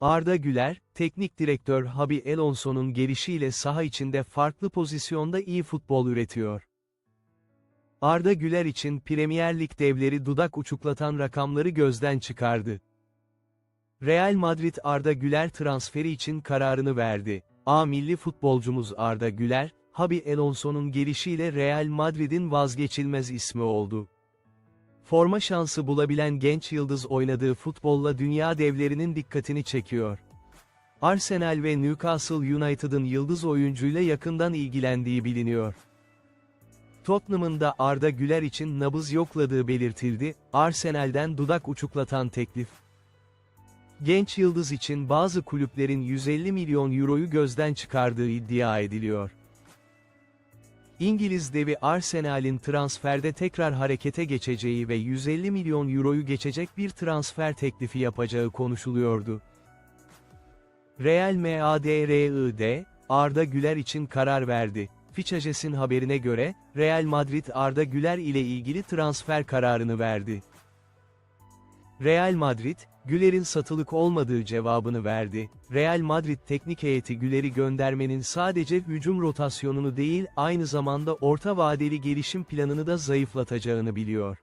Arda Güler, teknik direktör Habi Alonso'nun gelişiyle saha içinde farklı pozisyonda iyi futbol üretiyor. Arda Güler için Premier Lig devleri dudak uçuklatan rakamları gözden çıkardı. Real Madrid Arda Güler transferi için kararını verdi. A milli futbolcumuz Arda Güler, Habi Alonso'nun gelişiyle Real Madrid'in vazgeçilmez ismi oldu. Forma şansı bulabilen genç yıldız oynadığı futbolla dünya devlerinin dikkatini çekiyor. Arsenal ve Newcastle United'ın yıldız oyuncuyla yakından ilgilendiği biliniyor. Tottenham'ın da Arda Güler için nabız yokladığı belirtildi, Arsenal'den dudak uçuklatan teklif. Genç yıldız için bazı kulüplerin 150 milyon euroyu gözden çıkardığı iddia ediliyor. İngiliz devi Arsenal'in transferde tekrar harekete geçeceği ve 150 milyon euroyu geçecek bir transfer teklifi yapacağı konuşuluyordu. Real Madrid, Arda Güler için karar verdi. Fichajes'in haberine göre, Real Madrid Arda Güler ile ilgili transfer kararını verdi. Real Madrid, Güler'in satılık olmadığı cevabını verdi. Real Madrid teknik heyeti Güler'i göndermenin sadece hücum rotasyonunu değil, aynı zamanda orta vadeli gelişim planını da zayıflatacağını biliyor.